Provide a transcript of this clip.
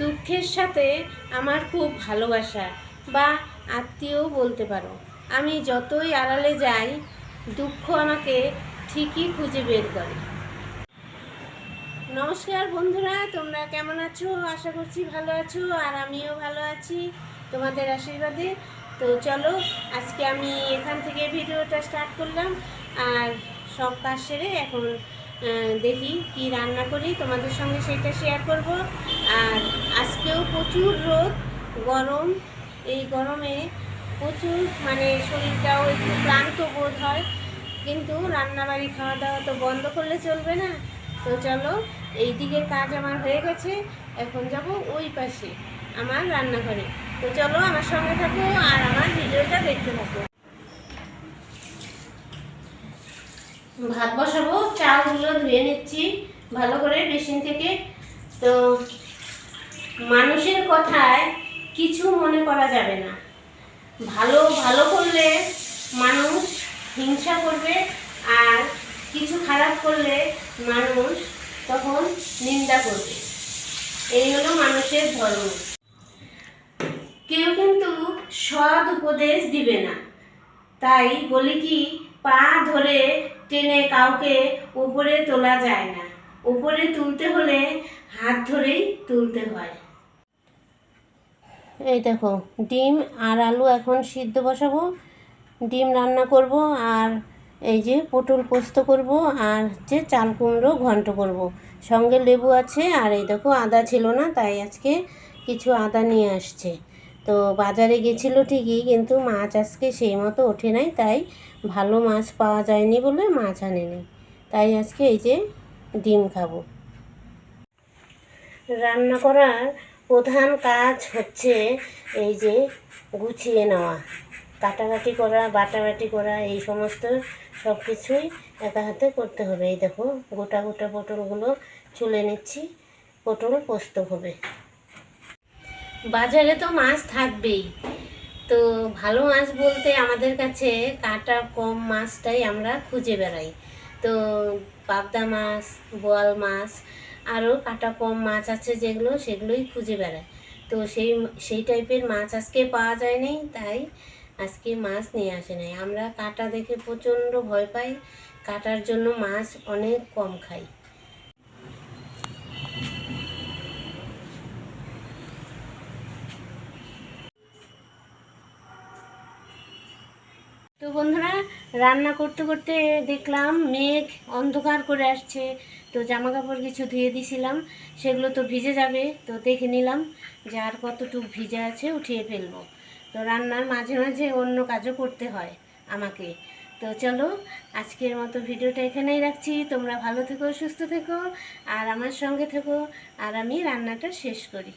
দুঃখের সাথে আমার খুব ভালোবাসা বা আত্মীয় বলতে পারো। আমি যতই আড়ালে যাই, দুঃখ আমাকে ঠিকই খুঁজে বের করে। নমস্কার বন্ধুরা, তোমরা কেমন আছো? আশা করছি ভালো আছো আর আমিও ভালো আছি তোমাদের আশীর্বাদে। তো চলো, আজকে আমি এখান থেকে ভিডিওটা স্টার্ট করলাম। আর সব কাজ সেরে এখন দেখি কি রান্না করি। তোমাদের সঙ্গে সেটা শেয়ার করব। আর আজকেও প্রচুর রোদ, গরম। এই গরমে প্রচুর মানে শরীরটাও একটু ক্লান্ত বোধ হয়। কিন্তু রান্নাবাড়ি খাওয়া দাওয়া তো বন্ধ করলে চলবে না। তো চলো এই দিকের কাজ আমার হয়ে গেছে। এখন যাব ওই পাশে আমার রান্নাঘরে। তো চলো আমার সঙ্গে থাকো আর আমার ভিডিওটা দেখতে থাকো। ভাত বসাবো, চালগুলো ধুয়ে নিচ্ছি, ভালো করে মেশিন থেকে। তো মানুষের কথায় কিছু মনে করা যাবে না। ভালো ভালো করলে মানুষ হিংসা করবে, আর কিছু খারাপ করলে মানুষ তখন নিন্দা করবে। এই হলো মানুষের ধর্ম। কেউ কিন্তু সৎ উপদেশ দিবে না। তাই বলি কি পা ধরে টেনে কাউকে উপরে তোলা যায় না। উপরে তুলতে হলে হাত ধরেই তুলতে হয়। এই দেখো, ডিম আর আলু এখন সিদ্ধ বসাবো। ডিম রান্না করব আর এই যে পটল পোস্ত করব আর হচ্ছে চাল কুমড়ো ঘন্ট করব। সঙ্গে লেবু আছে আর এই দেখো আদা ছিল না, তাই আজকে কিছু আদা নিয়ে আসছে। তো বাজারে গেছিল ঠিকই, কিন্তু মাছ আজকে সেই মতো ওঠে নাই, তাই ভালো মাছ পাওয়া যায়নি বলে মাছ আনেনি। তাই আজকে এই যে ডিম খাব। রান্না করার প্রধান কাজ হচ্ছে এই যে গুছিয়ে নেওয়া। কাটাকাটি করা, বাটাবাটি করা, এই সমস্ত সব কিছুই একা হাতে করতে হবে। এই দেখো, গোটা গোটা পটলগুলো চুলে নিচ্ছি, পটল পোস্ত হবে। বাজারে তো মাছ থাকবেই। তো ভালো মাছ বলতে আমাদের কাছে কাটা কম মাছটাই আমরা খুঁজে বেড়াই। তো পাবদা মাছ, বোয়াল মাছ, আরও কাটা কম মাছ আছে যেগুলো, সেগুলোই খুঁজে বেড়ায় তো সেই সেই টাইপের মাছ আজকে পাওয়া যায়নি, তাই আজকে মাছ নিয়ে আসে নাই। আমরা কাটা দেখে প্রচণ্ড ভয় পাই, কাটার জন্য মাছ অনেক কম খাই। তো বন্ধুরা, রান্না করতে করতে দেখলাম মেঘ অন্ধকার করে আসছে। তো জামা কাপড় কিছু ধুয়ে দিছিলাম, সেগুলো তো ভিজে যাবে। তো দেখে নিলাম যে আর কতটুকু ভিজে আছে, উঠিয়ে ফেলব। তো রান্নার মাঝে মাঝে অন্য কাজও করতে হয় আমাকে। তো চলো, আজকের মতো ভিডিওটা এখানেই রাখছি। তোমরা ভালো থেকো, সুস্থ থেকো, আর আমার সঙ্গে থেকো, আর আমি রান্নাটা শেষ করি।